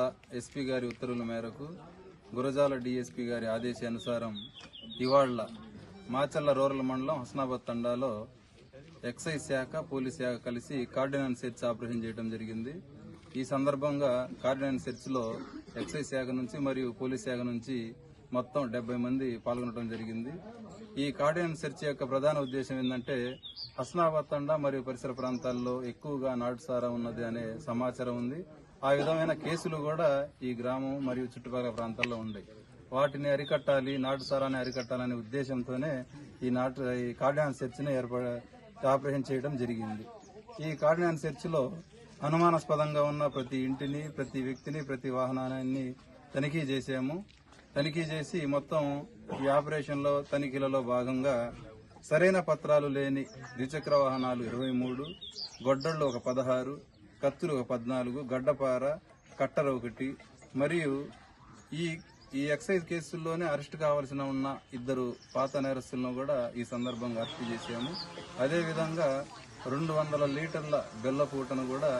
జిల్లా ఎస్పీ గారి ఉత్తర్వుల మేరకు గురజాల డిఎస్పీ గారి ఆదేశానుసారం ఇవాళ్ళ మాచల్ల రూరల్ మండలం హస్నాబాద్ తండాలో ఎక్సైజ్ శాఖ పోలీస్ శాఖ కలిసి కార్డినెన్స్ సెర్చ్ ఆపరేషన్ చేయడం జరిగింది. ఈ సందర్భంగా కార్డినెన్స్ సెర్చ్లో ఎక్సైజ్ శాఖ నుంచి మరియు పోలీస్ శాఖ నుంచి మొత్తం డెబ్బై మంది పాల్గొనడం జరిగింది. ఈ కార్డియన్ సెర్చ్ యొక్క ప్రధాన ఉద్దేశం ఏంటంటే హస్నాబాద్ తండా మరియు పరిసర ప్రాంతాల్లో ఎక్కువగా నాటుసారా ఉన్నది అనే సమాచారం ఉంది. ఆ విధమైన కేసులు కూడా ఈ గ్రామం మరియు చుట్టుపక్కల ప్రాంతాల్లో ఉన్నాయి. వాటిని అరికట్టాలి నాటు సారాన్ని అరికట్టాలనే ఉద్దేశంతోనే ఈ నాటు ఈ కార్డియాన్ చర్చిని ని ఏర్పడ ఆపరేషన్ చేయడం జరిగింది. ఈ కార్డియాన్ చర్చిలో అనుమానాస్పదంగా ఉన్న ప్రతి ఇంటిని ప్రతి వ్యక్తిని ప్రతి వాహనాన్ని తనిఖీ చేశాము. తనిఖీ చేసి మొత్తం ఈ ఆపరేషన్లో తనిఖీలలో భాగంగా సరైన పత్రాలు లేని ద్విచక్ర వాహనాలు ఇరవై మూడు గొడ్డళ్ళు ఒక పదహారు కత్తులు ఒక పద్నాలుగు గడ్డపార కట్టర ఒకటి మరియు ఈ ఈ ఎక్సైజ్ కేసుల్లోనే అరెస్ట్ కావాల్సిన ఉన్న ఇద్దరు పాత నేరస్తులను కూడా ఈ సందర్భంగా అరెస్ట్ చేశాము. అదేవిధంగా రెండు వందల లీటర్ల బెల్లపూటను కూడా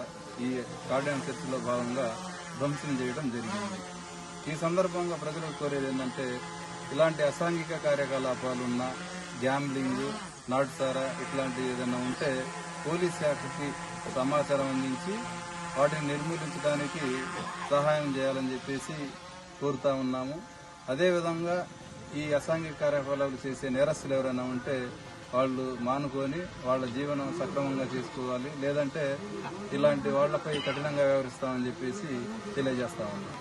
ఈ కార్డియన్ సెర్చ్లో భాగంగా ధ్వంసం చేయడం జరిగింది. ఈ సందర్భంగా ప్రజలకు కోరేది ఏంటంటే ఇలాంటి అసాంఘిక కార్యకలాపాలున్న గ్యాంబ్లింగ్ నాటుసారా ఇట్లాంటివి ఏదైనా ఉంటే పోలీస్ శాఖకి సమాచారం అందించి వాటిని నిర్మూలించడానికి సహాయం చేయాలని చెప్పేసి కోరుతా ఉన్నాము. అదేవిధంగా ఈ అసాంఘిక కార్యకలాపాలు చేసే నేరస్తులు ఎవరైనా ఉంటే వాళ్ళు మానుకొని వాళ్ళ జీవనం సక్రమంగా చేసుకోవాలి. లేదంటే ఇలాంటి వాళ్ళపై కఠినంగా వ్యవహరిస్తామని చెప్పేసి తెలియజేస్తా ఉన్నాం.